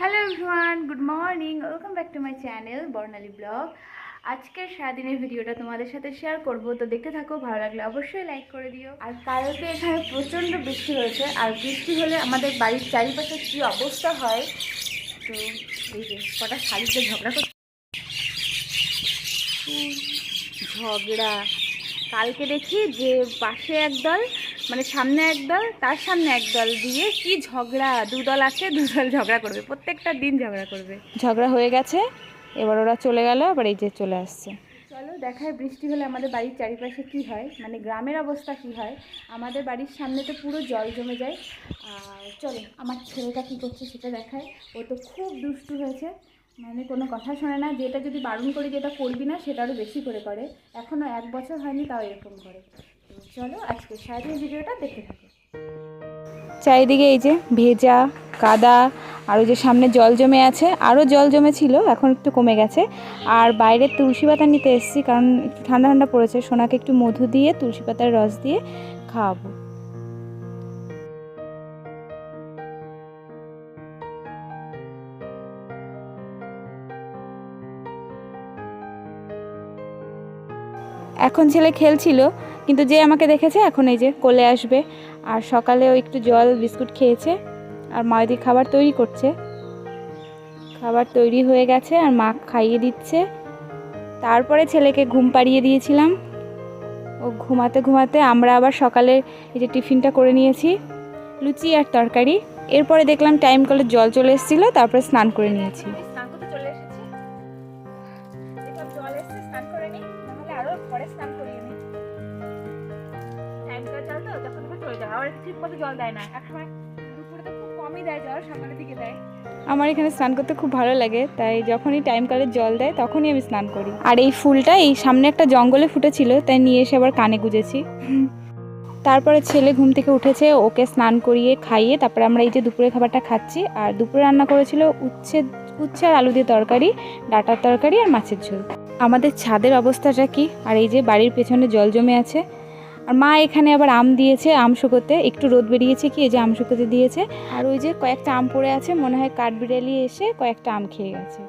Hello everyone good morning welcome back to my channel Barnali blog আজকের সারাদিনের ভিডিওটা তোমাদের সাথে শেয়ার করব, তো দেখতে থাকো, ভালো লাগলে অবশ্যই লাইক করে দিও। আর কালকে এখানে প্রচণ্ড বৃষ্টি হয়েছে, আর বৃষ্টি হলে আমাদের বাড়ির চারিপাশে কী অবস্থা হয়? তো এই যে কটা শাড়িতে ঝগড়া করছে। ঝগড়া। কালকে দেখি যে পাশে একদল মানে সামনে একদল তার সামনে একদল দিয়ে কি ঝগড়া? দুদল আছে দুদল ঝগড়া করবে প্রত্যেকটা দিন ঝগড়া করবে। ঝগড়া হয়ে গেছে এবার ওরা চলে গেল আবার এই যে চলে আসছে। চলো দেখায় বৃষ্টি হলে আমাদের বাড়ির চারিপাশে কি হয় মানে গ্রামের অবস্থা কি হয়। আমাদের বাড়ির সামনে তো পুরো জল জমে যায়। আর চলো আমার ছেলেটা কী করছে সেটা দেখায়। ও তো খুব দুষ্টু হয়েছে। মানে কোনো কথা শোনে না, যেটা যদি বারণ করি যেটা করবি না সেটা আরও বেশি করে করে। এখনও এক বছর হয়নি, তাও এরকম করে। চলো, আজকে সারাদিন ভিডিওটা দেখতে থাকো। চারিদিকে এই যে ভেজা, কাদা, আর ওই যে সামনে জল জমে আছে, আরও জল জমে ছিল এখন একটু কমে গেছে। আর বাইরে তুলসী পাতা নিতে এসেছি, কারণ ঠান্ডা ঠান্ডা পড়েছে, সোনাকে একটু মধু দিয়ে, তুলসী পাতার রস দিয়ে খাওয়াবো। এখন ছেলে খেলছিল, কিন্তু যে আমাকে দেখেছে এখন এই যে কোলে আসবে। আর সকালেও একটু জল, বিস্কুট খেয়েছে আর মা মায়েদি খাবার তৈরি করছে। খাবার তৈরি হয়ে গেছে আর মা খাইয়ে দিচ্ছে। তারপরে ছেলেকে ঘুম পাড়িয়ে দিয়েছিলাম। ও ঘুমাতে ঘুমাতে আমরা আবার সকালে এই যে টিফিনটা করে নিয়েছি, লুচি আর তরকারি। এরপরে দেখলাম টাইম কলে জল চলে এসেছিল, তারপরে স্নান করে নিয়েছি। স্নান করতে চলে এসেছি? জল এসছে, স্নান করে নিই পরে স্নান জল তো, তখন চলে আবার ঠিক মতো জল দেয় না। দিকে দেয়। আমার এখানে স্নান করতে খুব ভালো লাগে, তাই যখনই টাইম কালে জল দেয়, তখনই আমি স্নান করি। আর এই ফুলটা, এই সামনে একটা জঙ্গলে ফুটেছিল, তাই নিয়ে এসে আবার কানে গুজেছি। তারপরে ছেলে ঘুম থেকে উঠেছে, ওকে স্নান করিয়ে খাইয়ে তারপরে আমরা এই যে দুপুরে খাবারটা খাচ্ছি, আর দুপুরে রান্না করেছিল উচ্ছে উচ্ছে আর আলু দিয়ে তরকারি, ডাটার তরকারি আর মাছের ঝোল। আমাদের ছাদের অবস্থাটা কি? আর এই যে বাড়ির পেছনে জল জমে আছে। আর মা এখানে আবার আম দিয়েছে, আম শুকোতে। একটু রোদ বেরিয়েছে কি, এই যে আম শুকোতে দিয়েছে। আর ওই যে কয়েকটা আম পড়ে আছে, মনে হয় কাঠবিড়ালি এসে কয়েকটা আম খেয়ে গেছে।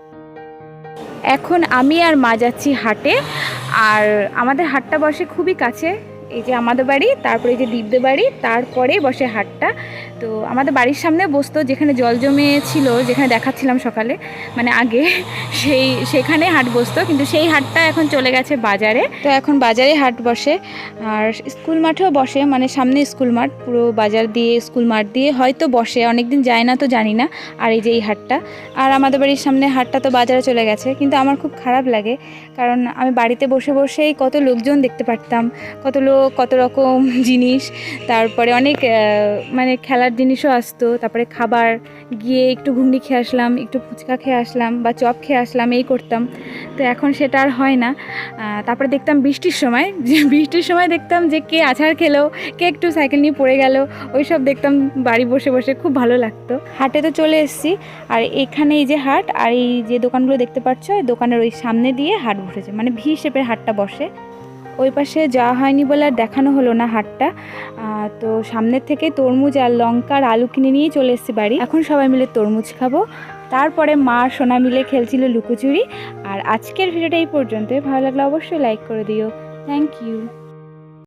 এখন আমি আর মা যাচ্ছি হাটে। আর আমাদের হাটটা বসে খুবই কাছে। এই যে আমাদের বাড়ি, তারপরে এই যে দীপদের বাড়ি, তারপরে বসে হাটটা। তো আমাদের বাড়ির সামনে বসতো, যেখানে জল জমে ছিল যেখানে দেখাচ্ছিলাম সকালে মানে আগে, সেই, সেখানে হাট বসতো, কিন্তু সেই হাটটা এখন চলে গেছে বাজারে। তো এখন বাজারে হাট বসে, আর স্কুল মাঠেও বসে মানে সামনে স্কুল মাঠ, পুরো বাজার দিয়ে, স্কুল মাঠ দিয়ে, হয়তো বসে, অনেকদিন যায় না তো জানি না, আর এই যে এই হাটটা। আর আমাদের বাড়ির সামনে হাটটা তো বাজারে চলে গেছে, কিন্তু আমার খুব খারাপ লাগে, কারণ আমি বাড়িতে বসে বসেই কত লোকজন দেখতে পারতাম, কত লোক কত রকম জিনিস, তারপরে অনেক মানে খেলার জিনিসও আসতো, তারপরে খাবার গিয়ে একটু ঘুগনি খেয়ে আসলাম, একটু ফুচকা খেয়ে আসলাম বা চপ খেয়ে আসলাম, এই করতাম। তো এখন সেটা আর হয় না। তারপরে দেখতাম বৃষ্টির সময় যে বৃষ্টির সময় দেখতাম যে কে আছাড় খেলো, কে একটু সাইকেল নিয়ে পড়ে গেল, ওই সব দেখতাম বাড়ি বসে বসে, খুব ভালো লাগতো। হাটে তো চলে এসেছি, আর এখানে এই যে হাট, আর এই যে দোকানগুলো দেখতে পাচ্ছ দোকানের ওই সামনে দিয়ে হাট বসেছে মানে ভি শেপের হাটটা বসে। ওই পাশে যাওয়া হয়নি বলে আর দেখানো হলো না হাটটা। তো সামনের থেকে তরমুজ আর লঙ্কা আর আলু কিনে নিয়ে চলে এসেছি বাড়ি। এখন সবাই মিলে তরমুজ খাব। তারপরে মা সোনা মিলে খেলছিল লুকোচুরি। আর আজকের ভিডিওটা এই পর্যন্তই। ভালো লাগলে অবশ্যই লাইক করে দিও। Thank you